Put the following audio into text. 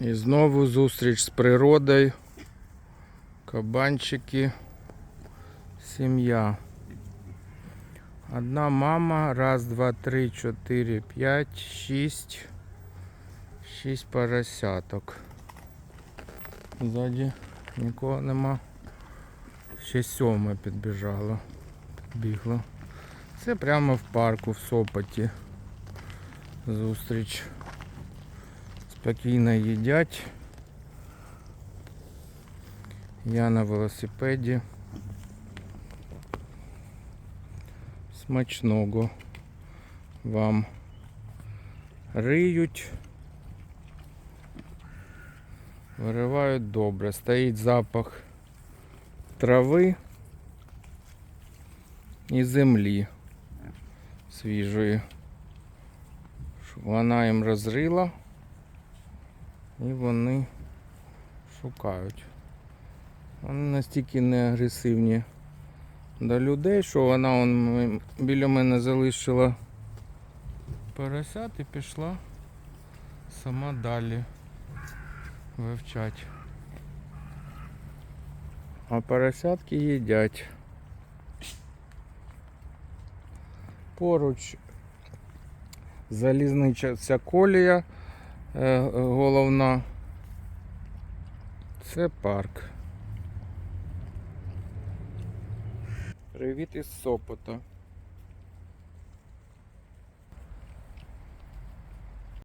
І знову зустріч з природою. Кабанчики. Сім'я. Одна мама. Раз, два, три, чотири, п'ять, шість. Шість поросяток. Ззаді нікого нема. Ще сьоме підбіжало. Підбігло. Це прямо в парку в Сопоті. Зустріч. Спокійно їдять. Я на велосипеді. Смачного вам риють. Виривають добре. Стоїть запах трави і землі свіжої. Щоб Вона їм розрила і вони шукають. Вони настільки не агресивні до людей, що вона он біля мене залишила поросят і пішла сама далі вивчать. А поросятки їдять. Поруч залізнича колія головна. Це парк. Привіт із Сопота.